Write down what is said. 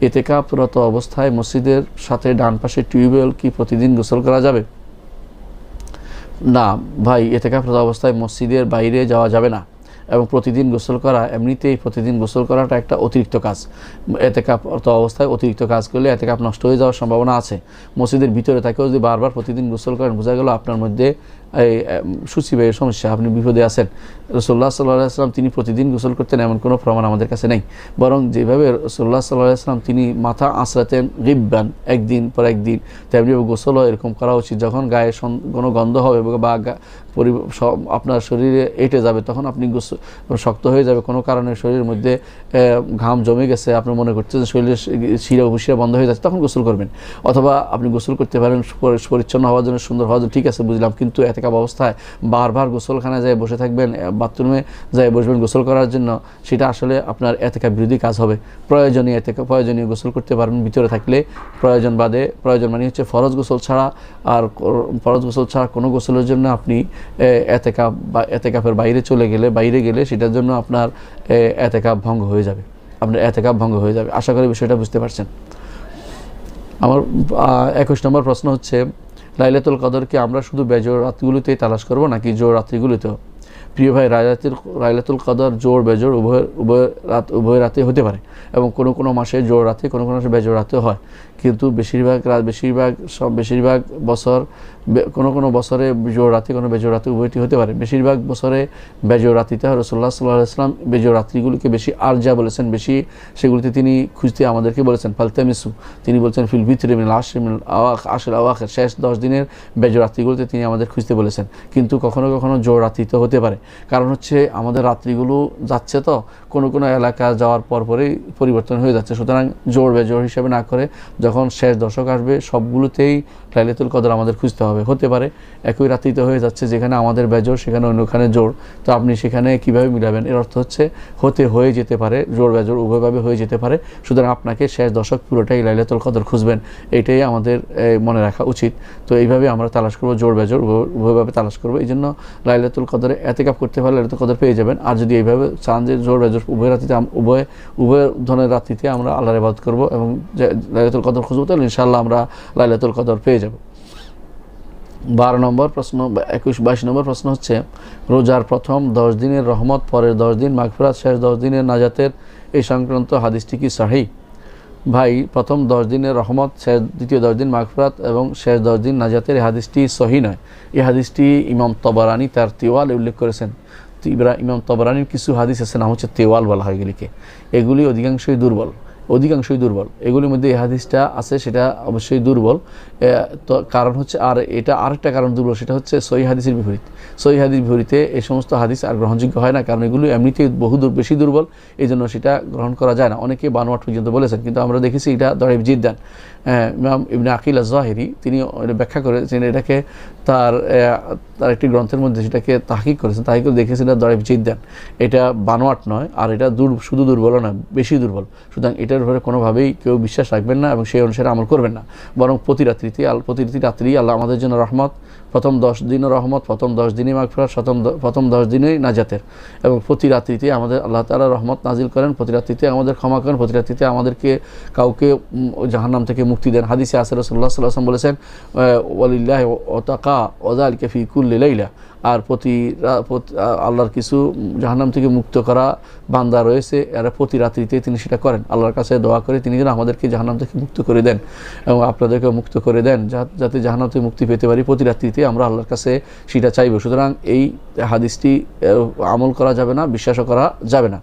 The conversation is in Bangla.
এতেকাপরত অবস্থায় মসজিদের সাথে ডান পাশে টিউবওয়েল কি প্রতিদিন গোসল করা যাবে? না, ভাই, এতেকাপরত অবস্থায় মসজিদের বাইরে যাওয়া যাবে না। এবং প্রতিদিন গোসল করা, এমনিতেই প্রতিদিন গোসল করাটা একটা অতিরিক্ত কাজ। এতেকাপরত অবস্থায় অতিরিক্ত কাজ করলে এতেকাপ নষ্ট হয়ে যাওয়ার সম্ভাবনা আছে। মসজিদের ভিতরে থাকেও যদি বারবার প্রতিদিন গোসল করেন, বোঝা গেল আপনার মধ্যে এই সমস্যা। আপনি বিপদে আছেন। রসোল্লা সাল্লাহ আসলাম তিনি প্রতিদিন গোসল করতেন, এমন কোনো প্রমাণ আমাদের কাছে নেই। বরং যেভাবে রসোল্লা সাল্লাহ আসলাম তিনি মাথা আঁচড়াতেন রিব্বান একদিন পর একদিন, তেমনি গোসলও এরকম করা উচিত। যখন গায়ে কোনো গন্ধ হবে বা আপনার শরীরে এঁটে যাবে, তখন আপনি গোসল শক্ত হয়ে যাবে। কোনো কারণে শরীরের মধ্যে ঘাম জমে গেছে আপনি মনে করছেন শরীরের শিরা হুশিরা বন্ধ হয়ে যাচ্ছে, তখন গোসল করবেন। অথবা আপনি গোসল করতে পারেন পরিচ্ছন্ন হওয়ার জন্য সুন্দর হওয়ার জন্য ঠিক আছে, বুঝলাম। কিন্তু এতেকাব অবস্থায় বারবার গোসলখানায় যায় বসে থাকবেন বাথরুমে যায় বসবেন গোসল করার জন্য, সেটা আসলে আপনার এতেকা বিরোধী কাজ হবে। প্রয়োজনীয় এতেকা প্রয়োজনীয় গোসল করতে পারবেন, ভিতরে থাকলে প্রয়োজন বাদে, প্রয়োজন মানে হচ্ছে ফরজ গোসল ছাড়া আর ফরজ গোসল ছাড়া কোনো গোসলের জন্য আপনি এতেকাপ বা এতেকাপের বাইরে চলে গেলে, বাইরে গেলে সেটার জন্য আপনার এতেকাপ ভঙ্গ হয়ে যাবে। আপনার এতেকাপ ভঙ্গ হয়ে যাবে। আশা করি বিষয়টা বুঝতে পারছেন। আমার একুশ নম্বর প্রশ্ন হচ্ছে, লাইলাতুল কদরকে আমরা শুধু বেজোর রাতগুলিতেই তালাশ করব নাকি জোর রাত্রিগুলিতেও? প্রিয় ভাই রায়াতের রাইলাতুল কাদার জোর বেজোর উভয় উভয় রাত, উভয় রাতে হতে পারে এবং কোনো কোনো মাসে জোর রাতে, কোনো কোনো মাসে বেজোর রাতে হয়। কিন্তু বেশিরভাগ রাত, বেশিরভাগ সব, বেশিরভাগ বছর কোনো কোনো বছরে জোর রাতে, কোনো বেজোর রাতে উভয়টি হতে পারে। বেশিরভাগ বছরে বেজোর রাত্রিতে হয় রসোল্লা সাল্লাহ ইসলাম বেজোর রাত্রিগুলিকে বেশি আর যা বলেছেন, বেশি সেগুলিতে তিনি খুঁজতে আমাদেরকে বলেছেন, ফালতামিসু। তিনি বলছেন, ফিল ভিতরে মিল আশে মিল আওয়াক আশের আওয়াকের শেষ দশ দিনের বেজোর রাত্রিগুলিতে তিনি আমাদের খুঁজতে বলেছেন। কিন্তু কখনো কখনো জোর রাত্রিতে হতে পারে। কারণ হচ্ছে আমাদের রাত্রিগুলো যাচ্ছে তো, কোনো কোনো এলাকা যাওয়ার পর পরেই পরিবর্তন হয়ে যাচ্ছে। সুতরাং জোর বেজোর হিসেবে না করে যখন শেষ দশক আসবে, সবগুলোতেই লাইলাতুল কদর আমাদের খুঁজতে হবে। হতে পারে একই রাত্রিতে হয়ে যাচ্ছে যেখানে আমাদের বেজোর সেখানে অন্যখানে জোর তো আপনি সেখানে কীভাবে মিলাবেন? এর অর্থ হচ্ছে হতে হয়ে যেতে পারে জোর বেজোর উভয়ভাবে হয়ে যেতে পারে। সুতরাং আপনাকে শেষ দশক পুরোটাই লাইলাতুল কদর খুঁজবেন। এটাই আমাদের মনে রাখা উচিত। তো এইভাবে আমরা তালাশ করব জোর বেজোর উভয়- উভয়ভাবে তালাশ করব। এই জন্য লাইলাতুল কদরে এতেকাপ করতে পারলে লাইলাতুল কদর পেয়ে যাবেন। আর যদি এইভাবে চান যে জোর বেজোর উভয় রাত্রিতে আম- উভয় উভয় ধরনের রাত্রিতে আমরা আল্লাহর ইবাদত করব এবং লাইলাতুল কদর খুঁজবো, তাহলে ইনশাআল্লাহ আমরা লাইলাতুল কদর পেয়ে যাব। বারো নম্বর প্রশ্ন একুশ বাইশ নম্বর প্রশ্ন হচ্ছে, রোজার প্রথম দশ দিনের রহমত, পরের দশ দিন মাগফিরাত, শেষ দশ দিনের নাজাতের এই সংক্রান্ত হাদিসটি কি সাহি? ভাই, প্রথম দশ দিনের রহমত, শেষ, দ্বিতীয় দশ দিন মাগফিরাত এবং শেষ দশ দিন নাজাতের এই হাদিসটি সহি নয়। এই হাদিসটি ইমাম তবরানি তার তেওয়ালে উল্লেখ করেছেন। ইমাম তবরানির কিছু হাদিস আছে, নাম হচ্ছে তেওয়াল বলা হয় এগুলিকে। এগুলি অধিকাংশই দুর্বল। অধিকাংশই দুর্বল। এগুলির মধ্যে এই হাদিসটা আছে, সেটা অবশ্যই দুর্বল। তো কারণ হচ্ছে, আর এটা আরেকটা কারণ দুর্বল, সেটা হচ্ছে সহি হাদিসের বিপরীত। সহি হাদিস বিপরীতে এই সমস্ত হাদিস আর গ্রহণযোগ্য হয় না, কারণ এগুলো এমনিতেই বহু বেশি দুর্বল এই জন্য সেটা গ্রহণ করা যায় না। অনেকে বানোয়াট পর্যন্ত বলেছেন, কিন্তু আমরা দেখেছি এটা দরিব জিদ্দান। ইমাম ইবনে আকিল জাহেরি তিনি ব্যাখ্যা করেছেন এটাকে তার তার একটি গ্রন্থের মধ্যে সেটাকে তাহিক করেছেন। তাহিক করে দেখেছেন এটা বিচিত জিদ্দান। এটা বানোয়াট নয়, আর এটা দূর, শুধু দুর্বল নয়, বেশি দুর্বল। সুতরাং এটার উপরে কোনোভাবেই কেউ বিশ্বাস রাখবেন না এবং সেই অনুসারে আমল করবেন না। বরং প্রতি রাত্রিতে প্রতি রাত্রি আল্লাহ আমাদের জন্য রহমত প্রথম দশ দিনও রহমত, প্রথম দশ দিনই মাগফিরাত, প্রথম প্রথম দশ দিনই নাজাতের। এবং প্রতি রাত্রিতে আমাদের আল্লাহ তালা রহমত নাজিল করেন, প্রতি রাত্রিতে আমাদের ক্ষমা করেন, প্রতি রাত্রিতে আমাদেরকে কাউকে জাহান্নাম থেকে মুক্তি দেন। হাদিসে আসর রসুল্লাহ সাল্লাম বলেছেন ওয়ালিল্লাহ ওতাকা ওজাল কেফি কুল্লি লাইলা। আর প্রতি আল্লাহর কিছু জাহান্নাম থেকে মুক্ত করা বান্দা রয়েছে, এরা প্রতি রাত্রিতে তিনি সেটা করেন। আল্লাহর কাছে দোয়া করে তিনি যেন আমাদেরকে জাহান্নাম থেকে মুক্ত করে দেন এবং আপনাদেরকে মুক্ত করে দেন। যাতে জাহান্নাম থেকে মুক্তি পেতে পারি, প্রতি রাত্রিতে আমরা আল্লাহর কাছে সেটা চাইব। সুতরাং এই হাদিসটি আমল করা যাবে না, বিশ্বাসও করা যাবে না।